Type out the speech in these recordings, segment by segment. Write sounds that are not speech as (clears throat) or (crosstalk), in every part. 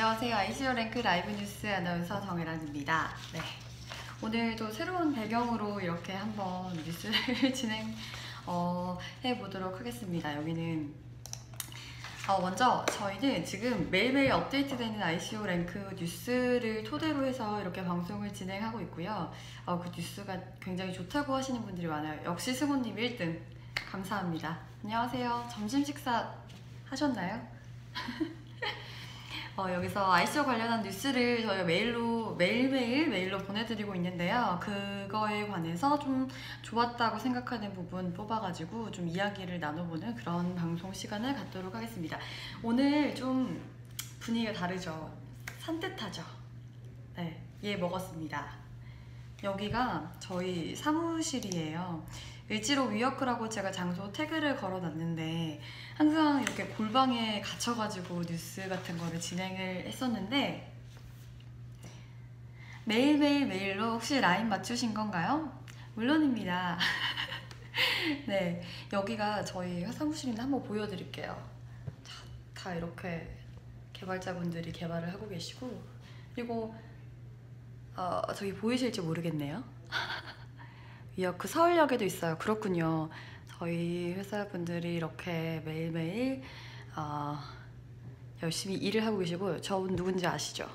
안녕하세요. ICO 랭크 라이브 뉴스 아나운서 정혜란입니다. 네. 오늘도 새로운 배경으로 이렇게 한번 뉴스를 (laughs) 진행 어, 해보도록 하겠습니다. 여기는 어, 먼저 저희는 지금 매일매일 업데이트되는 ICO 랭크 뉴스를 토대로 해서 이렇게 방송을 진행하고 있고요. 어, 그 뉴스가 굉장히 좋다고 하시는 분들이 많아요. 역시 승호님 1등 감사합니다. 안녕하세요. 점심 식사 하셨나요? (laughs) 어, 여기서 ICO 관련한 뉴스를 저희가 메일로 매일매일 메일로 보내드리고 있는데요. 그거에 관해서 좀 좋았다고 생각하는 부분 뽑아가지고 좀 이야기를 나눠보는 그런 방송 시간을 갖도록 하겠습니다. 오늘 좀 분위기가 다르죠. 산뜻하죠. 네, 예 먹었습니다. 여기가 저희 사무실이에요. 을지로 위어크라고 제가 장소 태그를 걸어놨는데 항상 이렇게 골방에 갇혀가지고 뉴스 같은 거를 진행을 했었는데 매일매일 메일로 혹시 라인 맞추신 건가요? 물론입니다. (laughs) 네, 여기가 저희 사무실인데 한번 보여드릴게요. 자, 다 이렇게 개발자분들이 개발을 하고 계시고 그리고 어, 저기 보이실지 모르겠네요. (laughs) 위어크 서울역에도 있어요. 그렇군요. 저희 회사분들이 이렇게 매일매일 어, 열심히 일을 하고 계시고 저분 누군지 아시죠?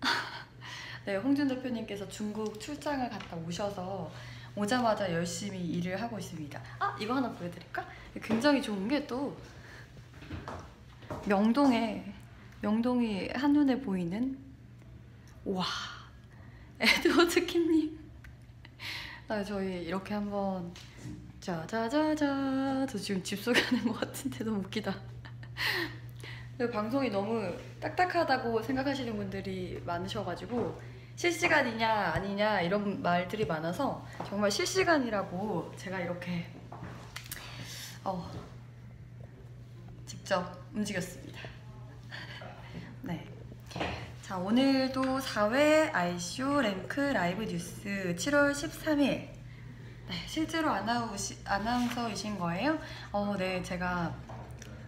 (laughs) 네, 홍준 대표님께서 중국 출장을 갔다 오셔서 오자마자 열심히 일을 하고 있습니다. 아, 이거 하나 보여드릴까? 굉장히 좋은 게 또 명동에 명동이 한눈에 보이는 와 (laughs) 에드워드 킴님 나 저희 이렇게 한번 짜자자자. 저 지금 집 소개하는 것 같은데 너무 웃기다. 방송이 너무 딱딱하다고 생각하시는 분들이 많으셔가지고 실시간이냐 아니냐 이런 말들이 많아서 정말 실시간이라고 제가 이렇게 어, 직접 움직였습니다 네. 자 오늘도 4회 ICO 랭크 라이브 뉴스 7월 13일. 네, 실제로 아나우시, 아나운서이신 거예요? 어, 네 제가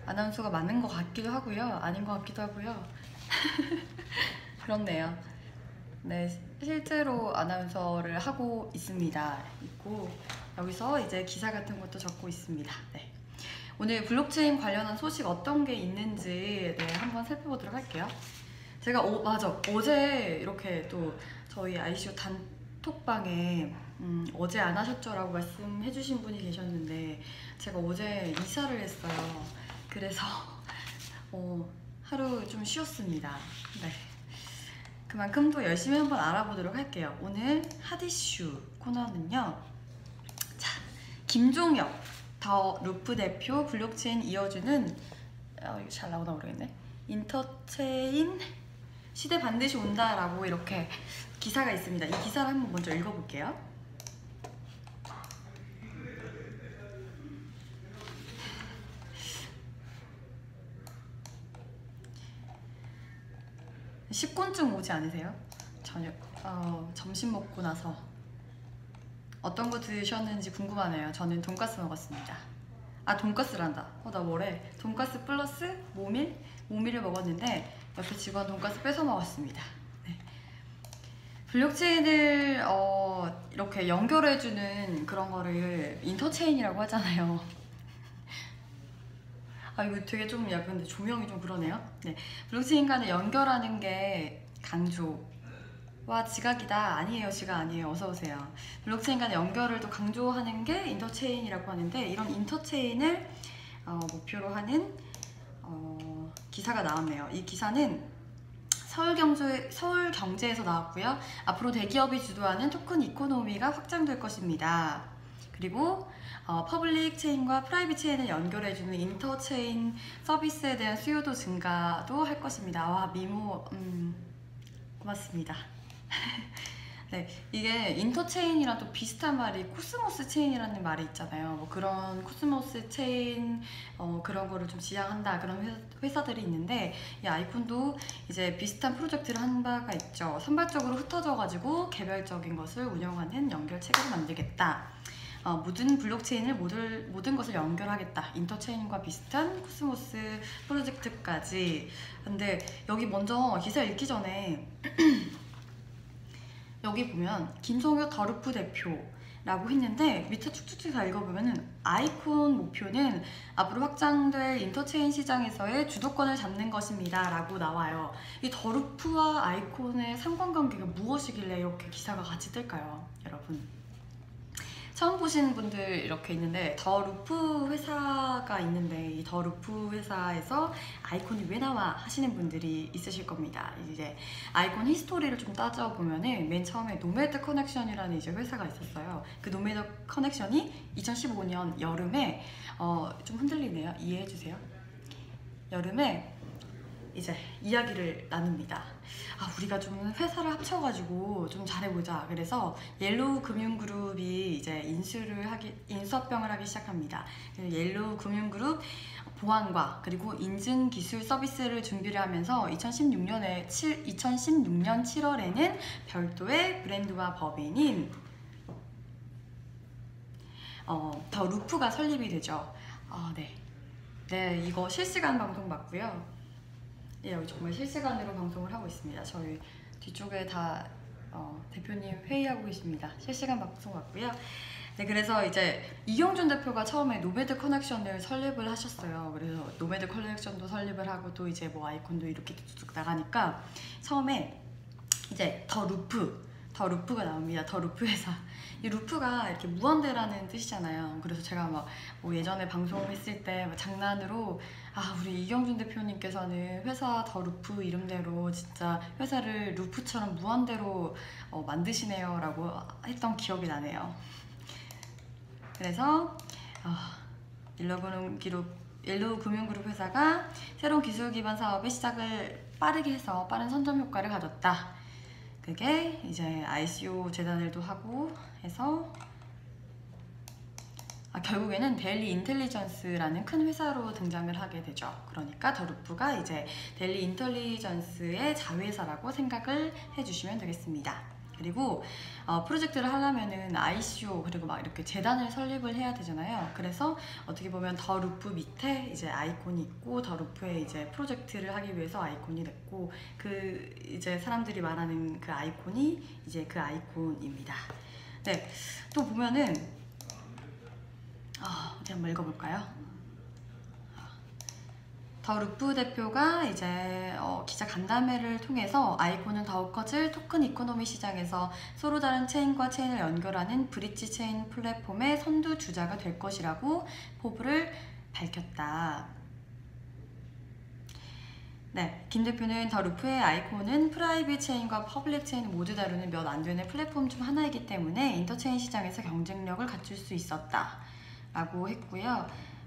아나운서가 맞는 것 같기도 하고요. 아닌 것 같기도 하고요. (laughs) 그렇네요. 네 실제로 아나운서를 하고 있습니다. 있고 여기서 이제 기사 같은 것도 적고 있습니다. 네. 오늘 블록체인 관련한 소식 어떤 게 있는지 네, 한번 살펴보도록 할게요 제가 어, 맞아. 어제 이렇게 또 저희 ICU 단톡방에 음, 어제 안 하셨죠? 라고 말씀해 주신 분이 계셨는데 제가 어제 이사를 했어요. 그래서 (laughs) 어, 하루 좀 쉬었습니다. 네. 그만큼 또 열심히 한번 알아보도록 할게요. 오늘 핫이슈 코너는요. 자 김종혁 더 루프 대표 블록체인 이어주는 어, 이거 잘 나오나 모르겠네. 인터체인 시대 반드시 온다라고 이렇게 기사가 있습니다. 이 기사를 한번 먼저 읽어볼게요. 식곤증 오지 않으세요? 저녁 어, 점심 먹고 나서 어떤 거 드셨는지 궁금하네요. 저는 돈까스 먹었습니다. 아 돈까스란다. 어나 뭐래? 돈까스 플러스 모밀? 모밀을 먹었는데 옆에 직원 돈까스 뺏어 먹었습니다. 네. 블록체인을 어, 이렇게 연결해주는 그런 거를 인터체인이라고 하잖아요. 아 이거 되게 좀 약간 조명이 좀 그러네요. 네. 블록체인 간을 연결하는 게 강조 와 지각이다. 아니에요, 지각 아니에요. 어서 오세요. 블록체인 간의 연결을 또 강조하는 게 인터체인이라고 하는데 이런 인터체인을 어, 목표로 하는 어, 기사가 나왔네요. 이 기사는 서울경제, 서울경제에서 나왔고요. 앞으로 대기업이 주도하는 토큰 이코노미가 확장될 것입니다. 그리고 어, 퍼블릭 체인과 프라이빗 체인을 연결해주는 인터체인 서비스에 대한 수요도 증가도 할 것입니다. 와 미모 음, 고맙습니다. (laughs) 네, 이게 인터체인이랑 또 비슷한 말이 코스모스 체인이라는 말이 있잖아요. 뭐 그런 코스모스 체인 어, 그런 거를 좀 지향한다 그런 회사, 들이 있는데 이 아이콘도 이제 비슷한 프로젝트를 한 바가 있죠. 선발적으로 흩어져 가지고 개별적인 것을 운영하는 연결 체계를 만들겠다. 어, 모든 블록체인을 모든, 모든 것을 연결하겠다. 인터체인과 비슷한 코스모스 프로젝트까지. 근데 여기 먼저 기사 읽기 전에 (clears throat) 여기 보면 김성효 더루프 대표라고 했는데 밑에 쭉쭉쭉 다 읽어보면은 아이콘 목표는 앞으로 확장될 인터체인 시장에서의 주도권을 잡는 것입니다 라고 나와요. 이 더루프와 아이콘의 상관관계가 무엇이길래 이렇게 기사가 같이 뜰까요 여러분 처음 보시는 분들 이렇게 있는데 더 루프 회사가 있는데 이 더 루프 회사에서 아이콘이 왜 나와 하시는 분들이 있으실 겁니다. 이제 아이콘 히스토리를 좀 따져보면은 맨 처음에 노매드 커넥션이라는 이제 회사가 있었어요. 그 노매드 커넥션이 2015년 여름에 어, 좀 흔들리네요. 이해해 주세요. 여름에 이제 이야기를 나눕니다. 아, 우리가 좀 회사를 합쳐가지고 좀 잘해보자. 그래서 옐로우 금융그룹이 이제 인수를 하기, 인수합병을 하기 시작합니다. 옐로우 금융그룹 보안과 그리고 인증 기술 서비스를 준비를 하면서 2016년에 7, 2016년 7월에는 별도의 브랜드와 법인인 어, 더 루프가 설립이 되죠. 아, 네. 네, 이거 실시간 방송 맞고요. 예, 여기 정말 실시간으로 방송을 하고 있습니다. 저희 뒤쪽에 다 어, 대표님 회의하고 계십니다. 실시간 방송 같고요. 네, 그래서 이제 이경준 대표가 처음에 노매드 커넥션을 설립을 하셨어요. 그래서 노매드 커넥션도 설립을 하고 또 이제 뭐 아이콘도 이렇게 쭉 나가니까 처음에 이제 더 루프, 더 루프가 나옵니다. 더 루프 회사. (laughs) 이 루프가 이렇게 무한대라는 뜻이잖아요. 그래서 제가 막 뭐 예전에 방송했을 때 장난으로 아 우리 이경준 대표님께서는 회사 더 루프 이름대로 진짜 회사를 루프처럼 무한대로 어, 만드시네요 라고 했던 기억이 나네요. 그래서 어, 일러그룹 기록 일로 금융그룹 회사가 새로운 기술 기반 사업의 시작을 빠르게 해서 빠른 선점 효과를 가졌다. 그게 이제 ICO 재단을도 하고 해서 아, 결국에는 데일리 인텔리전스라는 큰 회사로 등장을 하게 되죠. 그러니까 더 루프가 이제 데일리 인텔리전스의 자회사라고 생각을 해주시면 되겠습니다. 그리고 어, 프로젝트를 하려면은 ICO 그리고 막 이렇게 재단을 설립을 해야 되잖아요. 그래서 어떻게 보면 더 루프 밑에 이제 아이콘이 있고 더 루프에 이제 프로젝트를 하기 위해서 아이콘이 됐고 그 이제 사람들이 말하는 그 아이콘이 이제 그 아이콘입니다. 네, 또 보면은 아, 어디 한번 읽어볼까요? 더 루프 대표가 이제 어, 기자 간담회를 통해서 아이콘은 더욱 커질 토큰 이코노미 시장에서 서로 다른 체인과 체인을 연결하는 브릿지 체인 플랫폼의 선두 주자가 될 것이라고 포부를 밝혔다. 네, 김 대표는 더 루프의 아이콘은 프라이빗 체인과 퍼블릭 체인 모두 다루는 몇 안 되는 플랫폼 중 하나이기 때문에 인터체인 시장에서 경쟁력을 갖출 수 있었다. 라고 했고요.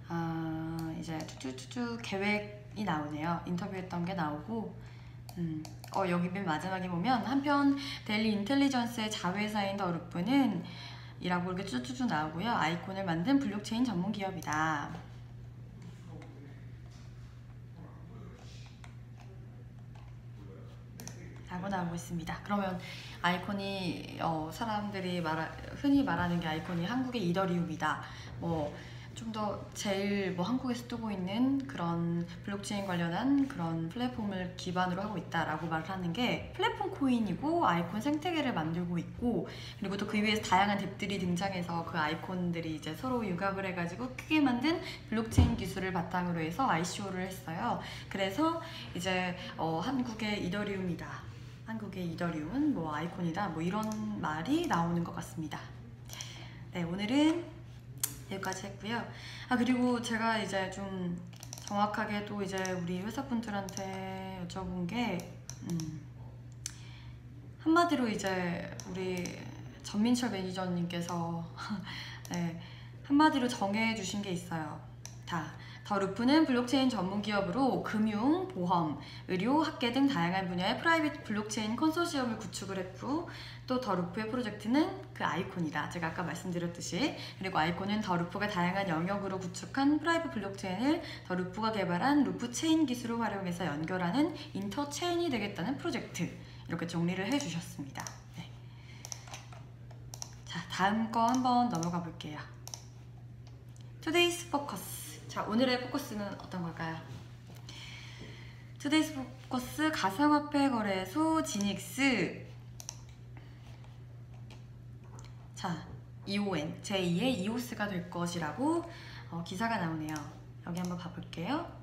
아, 이제 쭉쭉쭉 계획이 나오네요. 인터뷰했던 게 나오고 음, 어, 여기 맨 마지막에 보면 한편 델리 인텔리전스의 자회사인 더 루프는 이라고 이렇게 쭉쭉쭉 나오고요. 아이콘을 만든 블록체인 전문 기업이다. 라고 나오고 있습니다. 그러면 아이콘이 어, 사람들이 말 흔히 말하는 게 아이콘이 한국의 이더리움이다. 뭐 좀 더 제일 뭐 한국에서 뜨고 있는 그런 블록체인 관련한 그런 플랫폼을 기반으로 하고 있다라고 말을 하는 게 플랫폼 코인이고 아이콘 생태계를 만들고 있고 그리고 또 그 위에서 다양한 덱들이 등장해서 그 아이콘들이 이제 서로 융합을 해가지고 크게 만든 블록체인 기술을 바탕으로 해서 ICO를 했어요. 그래서 이제 어, 한국의 이더리움이다. 한국의 이더리움은 뭐 아이콘이다. 뭐 이런 말이 나오는 것 같습니다. 네, 오늘은 여기까지 했고요. 아 그리고 제가 이제 좀 정확하게 또 이제 우리 회사분들한테 여쭤본 게 음, 한마디로 이제 우리 전민철 매니저님께서 (laughs) 네, 한마디로 정해주신 게 있어요. 다. 더 루프는 블록체인 전문 기업으로 금융, 보험, 의료, 학계 등 다양한 분야의 프라이빗 블록체인 컨소시엄을 구축을 했고 또 더 루프의 프로젝트는 그 아이콘이다. 제가 아까 말씀드렸듯이 그리고 아이콘은 더 루프가 다양한 영역으로 구축한 프라이빗 블록체인을 더 루프가 개발한 루프 체인 기술을 활용해서 연결하는 인터 체인이 되겠다는 프로젝트 이렇게 정리를 해주셨습니다. 네. 자, 다음 거 한번 넘어가 볼게요. 투데이스 포커스. 자, 오늘의 포커스는 어떤 걸까요? 투데이스 포커스 가상화폐 거래소 지닉스. 자, EON, 제2의 이오스가 될 것이라고 어, 기사가 나오네요. 여기 한번 봐볼게요.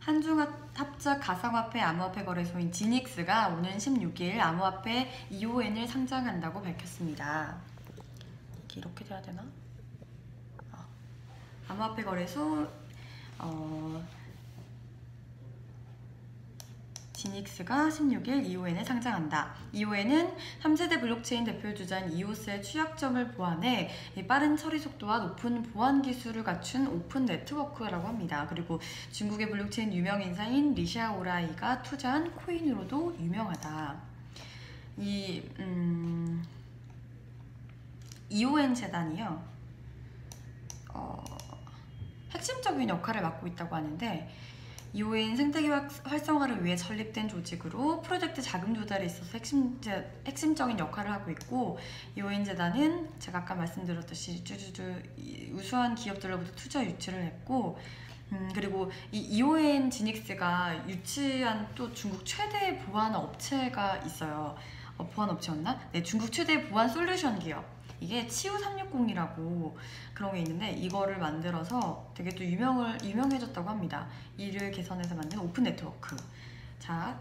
한중합작 가상화폐 암호화폐 거래소인 지닉스가 오는 16일 암호화폐 EON을 상장한다고 밝혔습니다. 이렇게 돼야 되나? 어. 암호화폐 거래소 어, 지닉스가 16일 EON을 상장한다. EON은 3세대 블록체인 대표 주자인 이오스의 취약점을 보완해 빠른 처리 속도와 높은 보안 기술을 갖춘 오픈 네트워크라고 합니다. 그리고 중국의 블록체인 유명 인사인 리샤 오라이가 투자한 코인으로도 유명하다. 이 음, EON 재단이요. 어, 핵심적인 역할을 맡고 있다고 하는데 이후엔 생태계 활성화를 위해 설립된 조직으로 프로젝트 자금 조달에 있어서 핵심, 핵심적인 역할을 하고 있고 이오엔 재단은 제가 아까 말씀드렸듯이 쭈쭈쭈 우수한 기업들로부터 투자 유치를 했고 음, 그리고 이 이오엔 지닉스가 유치한 또 중국 최대 보안 업체가 있어요. 어, 보안 업체였나? 네, 중국 최대 보안 솔루션 기업. 이게 치우 360이라고 그런 게 있는데 이거를 만들어서 되게 또 유명을 유명해졌다고 합니다. 이를 개선해서 만든 오픈 네트워크. 자,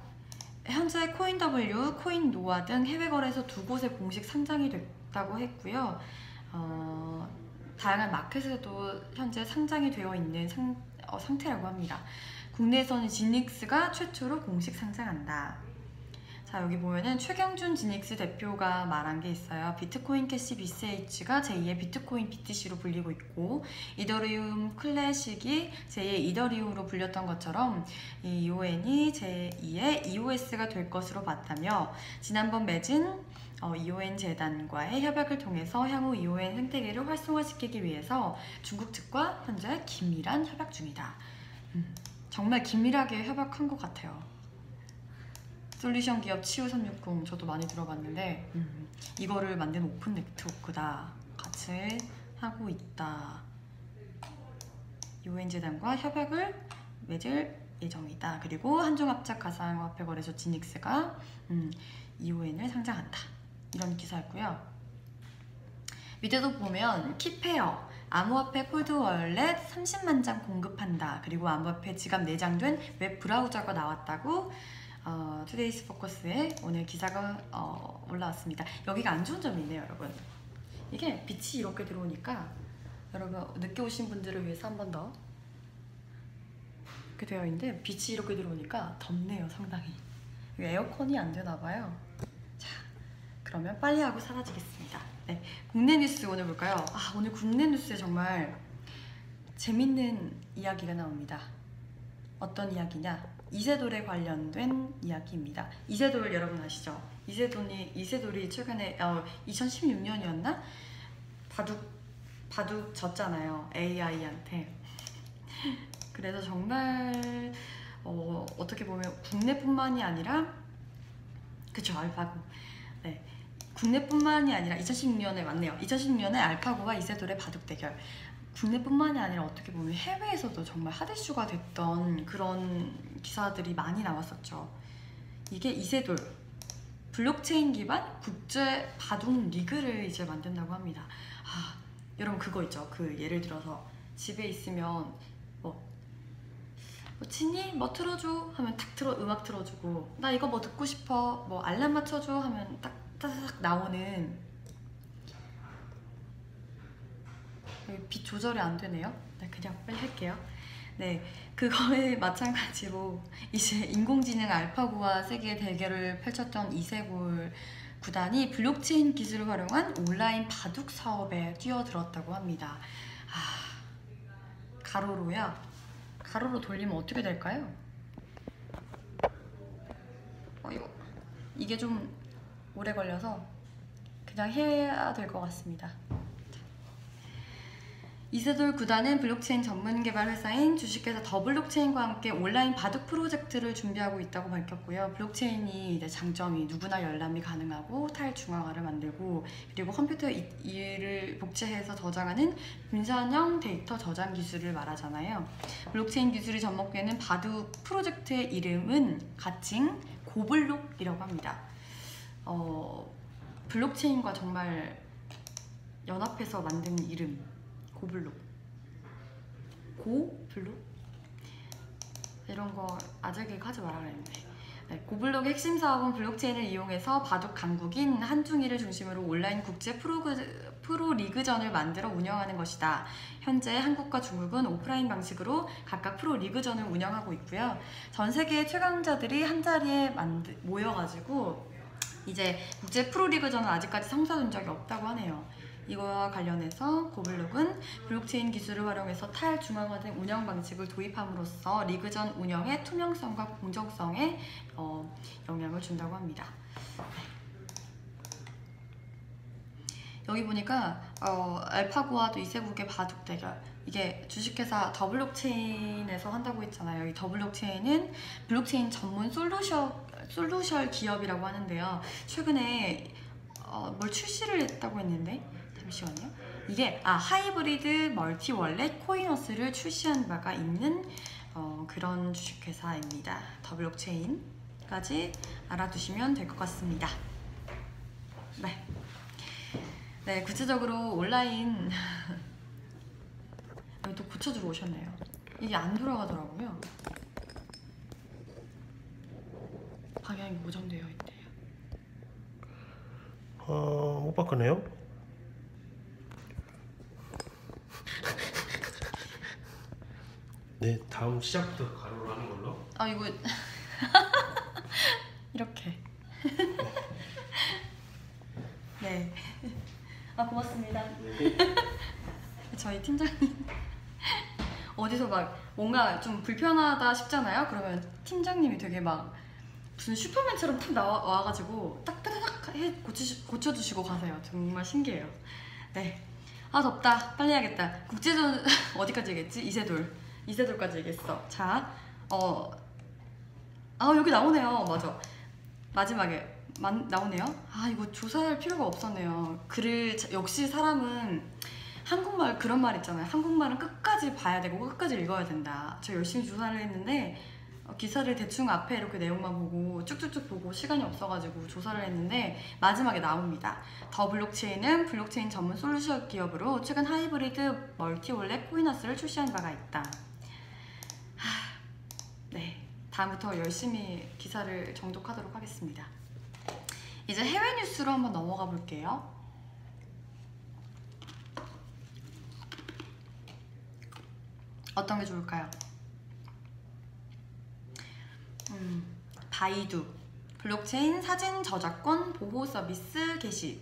현재 코인W, 코인노아 등 해외 거래소 두 곳에 공식 상장이 됐다고 했고요. 어, 다양한 마켓에도 현재 상장이 되어 있는 상, 어, 상태라고 합니다. 국내에서는 진닉스가 최초로 공식 상장한다. 자 여기 보면은 최경준 지닉스 대표가 말한 게 있어요. 비트코인 캐시 BCH가 제2의 비트코인 BTC로 불리고 있고 이더리움 클래식이 제2의 이더리움으로 불렸던 것처럼 이 EON이 제2의 EOS가 될 것으로 봤다며 지난번 맺은 어, EON 재단과의 협약을 통해서 향후 EON 생태계를 활성화시키기 위해서 중국 측과 현재 긴밀한 협약 중이다. 음, 정말 긴밀하게 협약한 것 같아요. 솔루션 기업 치유360 저도 많이 들어봤는데 음, 이거를 만든 오픈 네트워크다. 같이 하고 있다. 유엔재단과 협약을 맺을 예정이다. 그리고 한중합작 가상화폐 거래소 지닉스가 음, EON을 상장한다. 이런 기사였고요. 밑에도 보면 키페어 암호화폐 폴드 월렛 30만 장 공급한다. 그리고 암호화폐 지갑 내장된 웹 브라우저가 나왔다고 어, 투데이스 포커스에 오늘 기사가 어, 올라왔습니다. 여기가 안 좋은 점이 있네요, 여러분. 이게 빛이 이렇게 들어오니까 여러분 늦게 오신 분들을 위해서 한 번 더 이렇게 되어 있는데 빛이 이렇게 들어오니까 덥네요, 상당히. 에어컨이 안 되나 봐요. 자, 그러면 빨리 하고 사라지겠습니다. 네, 국내 뉴스 오늘 볼까요? 아, 오늘 국내 뉴스에 정말 재밌는 이야기가 나옵니다. 어떤 이야기냐? 이세돌에 관련된 이야기입니다. 이세돌 여러분 아시죠? 이세돌이 이세돌이 최근에 어, 2016년이었나 바둑 바둑 졌잖아요 AI한테. 그래서 정말 어, 어떻게 보면 국내뿐만이 아니라 그쵸 알파고. 네. 국내뿐만이 아니라 2016년에 맞네요. 2016년에 알파고와 이세돌의 바둑 대결. 국내뿐만이 아니라 어떻게 보면 해외에서도 정말 핫이슈가 됐던 그런 기사들이 많이 나왔었죠. 이게 이세돌 블록체인 기반 국제 바둑 리그를 이제 만든다고 합니다. 아, 여러분 그거 있죠. 그 예를 들어서 집에 있으면 뭐, 뭐 친이 뭐 틀어줘 하면 딱 틀어 음악 틀어주고 나 이거 뭐 듣고 싶어 뭐 알람 맞춰줘 하면 딱 따닥 나오는 빛 조절이 안 되네요. 네, 그냥 빨리 할게요. 네, 그거에 (laughs) 마찬가지로 이제 인공지능 알파고와 세계의 대결을 펼쳤던 이세골 구단이 블록체인 기술을 활용한 온라인 바둑 사업에 뛰어들었다고 합니다. 아, 가로로야? 가로로 돌리면 어떻게 될까요? 어, 이게 좀 오래 걸려서 그냥 해야 될 것 같습니다. 이세돌 구단은 블록체인 전문 개발 회사인 주식회사 더블록체인과 함께 온라인 바둑 프로젝트를 준비하고 있다고 밝혔고요. 블록체인이 이제 장점이 누구나 열람이 가능하고 탈중앙화를 만들고 그리고 컴퓨터 이- 이를 복제해서 저장하는 분산형 데이터 저장 기술을 말하잖아요. 블록체인 기술이 접목되는 바둑 프로젝트의 이름은 가칭 고블록이라고 합니다. 어, 블록체인과 정말 연합해서 만든 이름 고블록 고블록 이런 거 아재개 하지 말아야 했는데 네, 고블록의 핵심 사업은 블록체인을 이용해서 바둑 강국인 한중일을 중심으로 온라인 국제 프로그, 프로 리그전을 만들어 운영하는 것이다. 현재 한국과 중국은 오프라인 방식으로 각각 프로 리그전을 운영하고 있고요. 전 세계의 최강자들이 한 자리에 만드, 모여가지고 이제 국제 프로 리그전은 아직까지 성사된 적이 없다고 하네요. 이거와 관련해서 고블록은 블록체인 기술을 활용해서 탈중앙화된 운영 방식을 도입함으로써 리그전 운영의 투명성과 공정성에 어, 영향을 준다고 합니다. 여기 보니까 어, 알파고와도 이세국의 바둑 대결 이게 주식회사 더블록체인에서 한다고 했잖아요. 이 더블록체인은 블록체인 전문 솔루션 솔루션 기업이라고 하는데요. 최근에 어, 뭘 출시를 했다고 했는데 잠시만요. 이게 아 하이브리드 멀티 월렛 코이너스를 출시한 바가 있는 어, 그런 주식회사입니다. 더 블록체인까지 알아두시면 될 것 같습니다. 네. 네, 구체적으로 온라인 (laughs) 또 고쳐주러 오셨네요. 이게 안 돌아가더라고요. 방향이 고정되어 있대요. 어, 못 바꾸네요. 네, 다음 시작부터 가로로 하는 걸로. 아 이거 (laughs) 이렇게 (laughs) 네. 아 고맙습니다. (laughs) 저희 팀장님 어디서 막 뭔가 좀 불편하다 싶잖아요. 그러면 팀장님이 되게 막 무슨 슈퍼맨처럼 탁 나와 와가지고 딱딱딱 해 고치, 고쳐주시고 가세요. 정말 신기해요. 네. 아 덥다. 빨리 해야겠다. 국제전 어디까지 얘기했지? 이세돌. 이세돌까지 얘기했어. 자, 어, 아 여기 나오네요. 맞아. 마지막에 만, 나오네요. 아 이거 조사할 필요가 없었네요. 글을 자- 역시 사람은 한국말 그런 말 있잖아요. 한국말은 끝까지 봐야 되고 끝까지 읽어야 된다. 저 열심히 조사를 했는데 어, 기사를 대충 앞에 이렇게 내용만 보고 쭉쭉쭉 보고 시간이 없어가지고 조사를 했는데 마지막에 나옵니다. 더 블록체인은 블록체인 전문 솔루션 기업으로 최근 하이브리드 멀티월렛 코이너스를 출시한 바가 있다. 하, 네, 다음부터 열심히 기사를 정독하도록 하겠습니다. 이제 해외 뉴스로 한번 넘어가 볼게요. 어떤 게 좋을까요? 음, 바이두 블록체인 사진 저작권 보호 서비스 개시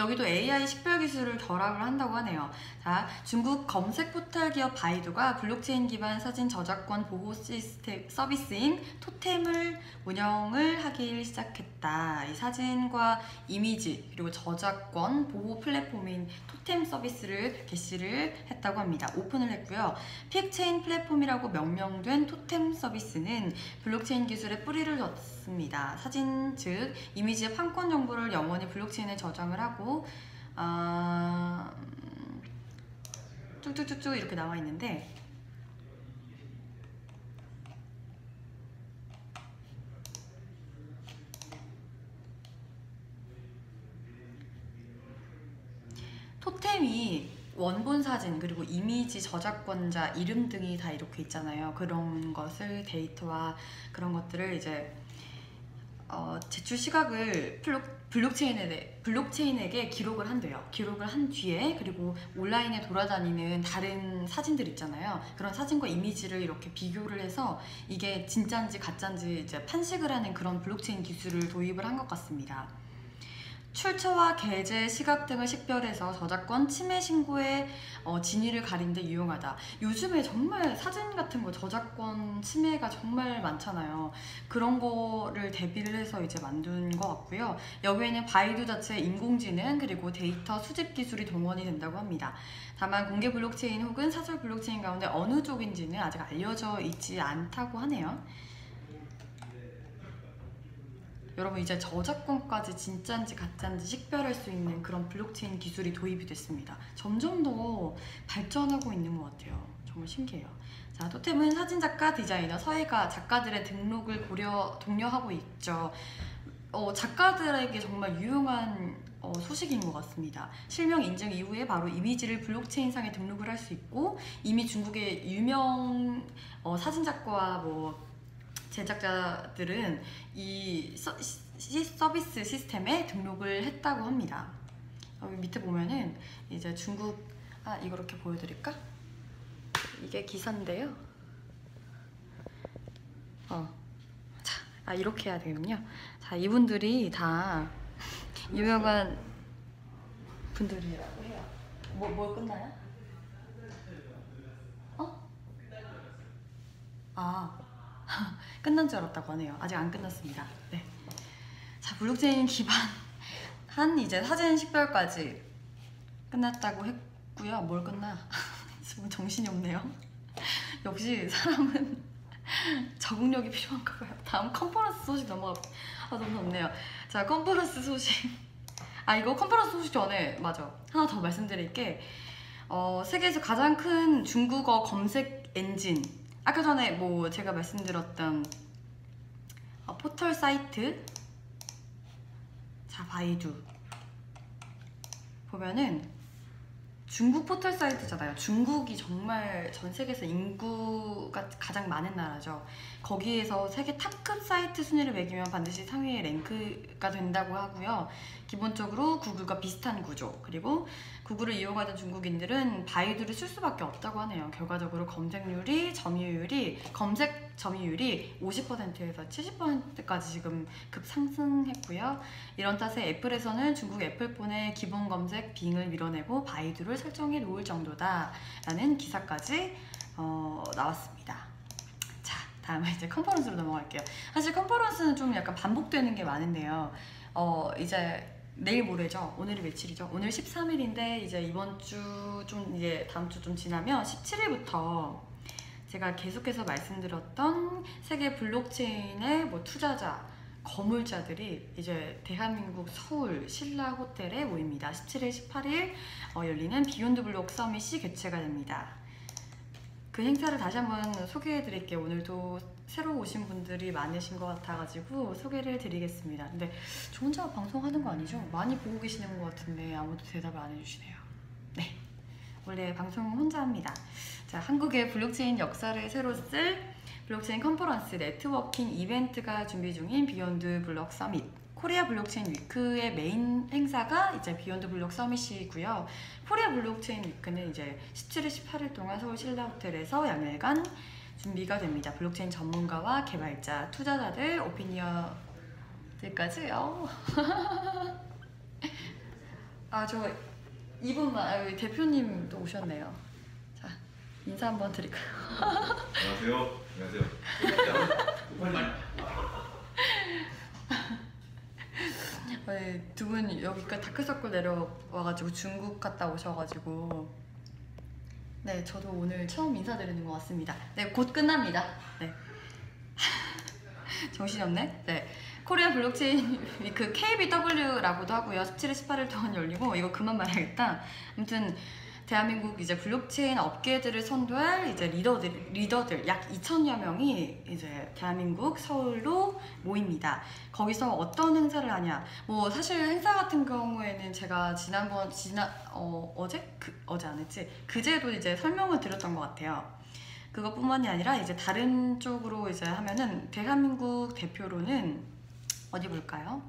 여기도 AI 식별 기술을 결합을 한다고 하네요. 자, 중국 검색 포털 기업 바이두가 블록체인 기반 사진 저작권 보호 시스템 서비스인 토템을 운영을 하기 시작했다. 이 사진과 이미지 그리고 저작권 보호 플랫폼인 토템 서비스를 개시를 했다고 합니다. 오픈을 했고요. 픽체인 플랫폼이라고 명명된 토템 서비스는 블록체인 기술에 뿌리를 뒀 습니다. 사진 즉 이미지의 판권 정보를 영원히 블록체인에 저장을 하고 아, 음, 쭉쭉쭉쭉 이렇게 나와 있는데 토템이 원본 사진 그리고 이미지 저작권자 이름 등이 다 이렇게 있잖아요. 그런 것을 데이터와 그런 것들을 이제 어, 제출 시각을 플록, 블록 체인에 대- 블록체인에게 기록을 한대요. 기록을 한 뒤에 그리고 온라인에 돌아다니는 다른 사진들 있잖아요. 그런 사진과 이미지를 이렇게 비교를 해서 이게 진짜인지 가짜인지 이제 판식을 하는 그런 블록체인 기술을 도입을 한 것 같습니다. 출처와 게재, 시각 등을 식별해서 저작권 침해 신고의 어, 진위를 가리는데 유용하다. 요즘에 정말 사진 같은 거 저작권 침해가 정말 많잖아요. 그런 거를 대비를 해서 이제 만든 것 같고요. 여기에는 바이두 자체의 인공지능 그리고 데이터 수집 기술이 동원이 된다고 합니다. 다만 공개 블록체인 혹은 사설 블록체인 가운데 어느 쪽인지는 아직 알려져 있지 않다고 하네요. 여러분 이제 저작권까지 진짜인지 가짜인지 식별할 수 있는 그런 블록체인 기술이 도입이 됐습니다. 점점 더 발전하고 있는 것 같아요. 정말 신기해요. 자, 토템은 사진작가, 디자이너, 서예가, 작가들의 등록을 고려 독려하고 있죠. 어, 작가들에게 정말 유용한 어, 소식인 것 같습니다. 실명 인증 이후에 바로 이미지를 블록체인상에 등록을 할 수 있고 이미 중국의 유명 어, 사진작가와 뭐 제작자들은 이 서, 시, 서비스 시스템에 등록을 했다고 합니다. 여기 밑에 보면은 이제 중국 아 이거 이렇게 보여드릴까? 이게 기사인데요. 어, 자, 아 이렇게 해야 되군요. 자, 이분들이 다 (laughs) 유명한 분들이라고 해요. 뭐, 뭐 끝나요? 어? 아, 끝난 줄 알았다고 하네요. 아직 안 끝났습니다. 네. 자, 블록체인 기반 한 (laughs) 이제 사진 식별까지 끝났다고 했고요. 뭘 끝나? (laughs) 지금 정신이 없네요. (laughs) 역시 사람은 적응력이 필요한가 봐요. 다음 컨퍼런스 소식 넘어가. 아, 너무 덥네요. 자, 컨퍼런스 소식. 아, 이거 컨퍼런스 소식 전에, 맞아. 하나 더 말씀드릴 게. 어, 세계에서 가장 큰 중국어 검색 엔진. 아까 전에 뭐 제가 말씀드렸던 어, 포털 사이트. 자, 바이두. 보면은 중국 포털 사이트잖아요. 중국이 정말 전 세계에서 인구가 가장 많은 나라죠. 거기에서 세계 탑급 사이트 순위를 매기면 반드시 상위에 랭크가 된다고 하고요. 기본적으로 구글과 비슷한 구조. 그리고 구글을 이용하는 중국인들은 바이두를 쓸 수밖에 없다고 하네요. 결과적으로 검색률이 점유율이 검색 점유율이 50%에서 70%까지 지금 급상승했고요. 이런 탓에 애플에서는 중국 애플폰의 기본 검색 빙을 밀어내고 바이두를 설정해 놓을 정도다라는 기사까지 어, 나왔습니다. 자, 다음에 이제 컨퍼런스로 넘어갈게요. 사실 컨퍼런스는 좀 약간 반복되는 게 많은데요. 어, 이제 내일 모레죠. 오늘이 며칠이죠? 오늘 13일인데 이제 이번 주 좀 이제 다음 주 좀 지나면 17일부터 제가 계속해서 말씀드렸던 세계 블록체인의 뭐 투자자 거물자들이 이제 대한민국 서울 신라 호텔에 모입니다. 17일, 18일 어, 열리는 비욘드 블록 서밋이 개최가 됩니다. 그 행사를 다시 한번 소개해 드릴게요. 오늘도 새로 오신 분들이 많으신 것 같아가지고 소개를 드리겠습니다. 근데 저 혼자 방송하는 거 아니죠? 많이 보고 계시는 것 같은데 아무도 대답을 안 해주시네요. 네. 원래 방송은 혼자 합니다. 자, 한국의 블록체인 역사를 새로 쓸 블록체인 컨퍼런스 네트워킹 이벤트가 준비 중인 비욘드 블록 서밋. 코리아 블록체인 위크의 메인 행사가 이제 비욘드 블록 서밋이고요. 코리아 블록체인 위크는 이제 17일, 18일 동안 서울 신라 호텔에서 양일간 준비가 됩니다. 블록체인 전문가와 개발자, 투자자들, 오피니어들까지. 어. (laughs) 아, 저 이분만 아, 여기 대표님도 오셨네요. 자, 인사 한번 드릴까요? 안녕하세요. 안녕하세요. (laughs) 네, 두분 여기까지 다크서클 내려와가지고 중국 갔다 오셔가지고 네 저도 오늘 처음 인사드리는 것 같습니다. 네 곧 끝납니다. 네. (laughs) 정신이 없네? 네. 코리아 블록체인 위크 KBW라고도 하고요. 17일 18일 동안 열리고 이거 그만 말해야겠다. 아무튼 대한민국 이제 블록체인 업계들을 선도할 이제 리더들, 리더들 약 2천여 명이 이제 대한민국 서울로 모입니다. 거기서 어떤 행사를 하냐? 뭐 사실 행사 같은 경우에는 제가 지난번 지난 어 어제 그 어제 안 했지 그제도 이제 설명을 드렸던 것 같아요. 그것뿐만이 아니라 이제 다른 쪽으로 이제 하면은 대한민국 대표로는 어디 볼까요?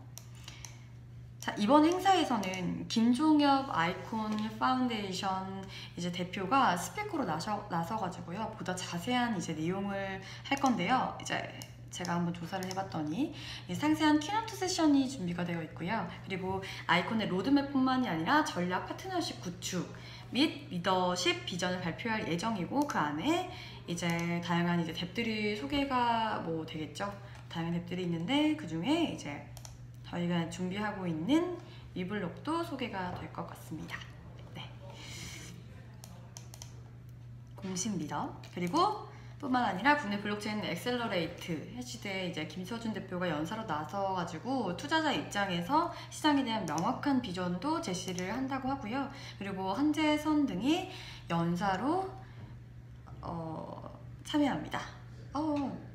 자, 이번 행사에서는 김종엽 아이콘 파운데이션 이제 대표가 스피커로 나서, 나서가지고요. 보다 자세한 이제 내용을 할 건데요. 이제 제가 한번 조사를 해봤더니 이 상세한 키노트 세션이 준비가 되어 있고요. 그리고 아이콘의 로드맵뿐만이 아니라 전략 파트너십 구축 및 리더십 비전을 발표할 예정이고 그 안에 이제 다양한 이제 탭들이 소개가 뭐 되겠죠. 다양한 탭들이 있는데 그 중에 이제 저희가 준비하고 있는 위블록도 소개가 될 것 같습니다. 네. 공식 리더 그리고 뿐만 아니라 국내 블록체인 엑셀러레이트 해시대 이제 김서준 대표가 연사로 나서가지고 투자자 입장에서 시장에 대한 명확한 비전도 제시를 한다고 하고요. 그리고 한재선 등이 연사로 어, 참여합니다. 어,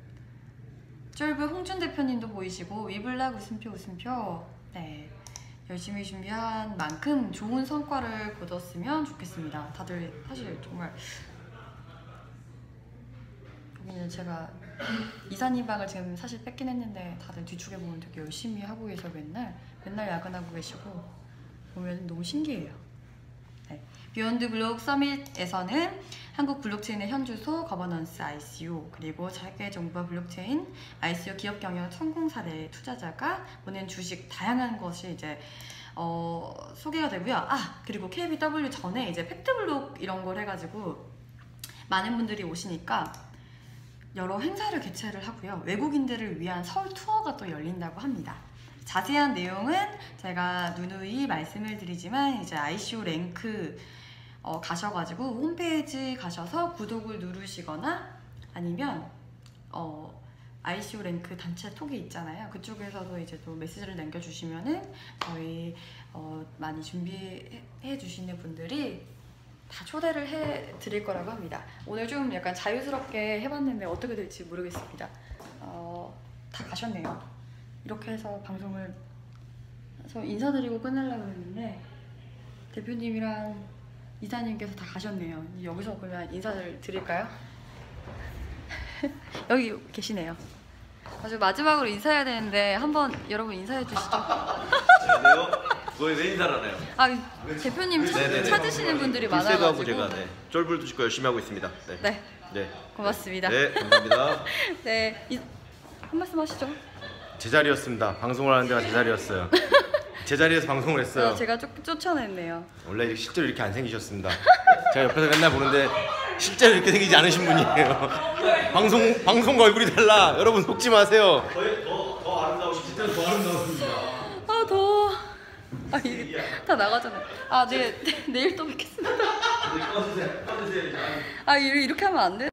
쫄브 홍준 대표님도 보이시고 위블락 웃음표 웃음표 네 열심히 준비한 만큼 좋은 성과를 거뒀으면 좋겠습니다. 다들 사실 정말 여기는 제가 이사님 방을 지금 사실 뺏긴 했는데 다들 뒤쪽에 보면 되게 열심히 하고 계셔 맨날 맨날 야근하고 계시고 보면 너무 신기해요. 네. 비욘드 블록 서밋에서는 한국 블록체인의 현주소 거버넌스 ICO 그리고 자계 정부와 블록체인 ICO 기업 경영 성공 사례 투자자가 보낸 주식 다양한 것이 이제 어, 소개가 되고요. 아 그리고 KBW 전에 이제 팩트블록 이런 걸 해가지고 많은 분들이 오시니까 여러 행사를 개최를 하고요. 외국인들을 위한 서울 투어가 또 열린다고 합니다. 자세한 내용은 제가 누누이 말씀을 드리지만 이제 ICO 랭크 어, 가셔가지고 홈페이지 가셔서 구독을 누르시거나 아니면 어, ICO 랭크 단체 톡이 있잖아요. 그쪽에서도 이제 또 메시지를 남겨주시면은 저희 어, 많이 준비해 주시는 분들이 다 초대를 해 드릴 거라고 합니다. 오늘 좀 약간 자유스럽게 해봤는데 어떻게 될지 모르겠습니다. 어, 다 가셨네요. 이렇게 해서 방송을 저 인사드리고 끝내려고 했는데 대표님이랑 이사님께서 다 가셨네요. 여기서 그러면 인사를 드릴까요? (laughs) 여기 계시네요. 아주 마지막으로 인사해야 되는데 한번 여러분 인사해 주시죠. 안녕하세요. 거의 왜 인사를 하나요? 아 대표님 찾, 네네네. 찾으시는 분들이 많아가지고 제가 네. 쫄불도 찍고 열심히 하고 있습니다. 네. 네 네. 고맙습니다. 네, 감사합니다. (laughs) 네, 이, 한 말씀 하시죠. 제 자리였습니다. 방송을 하는 데가 제 자리였어요. 제 자리에서 방송을 했어요. 아, 제가 쫓, 쫓아냈네요. 원래 이렇게 실제로 이렇게 안 생기셨습니다. (laughs) 제가 옆에서 맨날 보는데 실제로 이렇게 생기지 않으신 분이에요. (laughs) 방송 방송과 얼굴이 달라. 여러분 속지 마세요. 더더 아름다우시죠? 진짜 더 아름다우십니다. 아 더워. 아 이게 다 나가잖아요. 아 네, 네 내일 또 뵙겠습니다. 꺼주세요. 꺼주세요. 아 이렇게 하면 안 돼.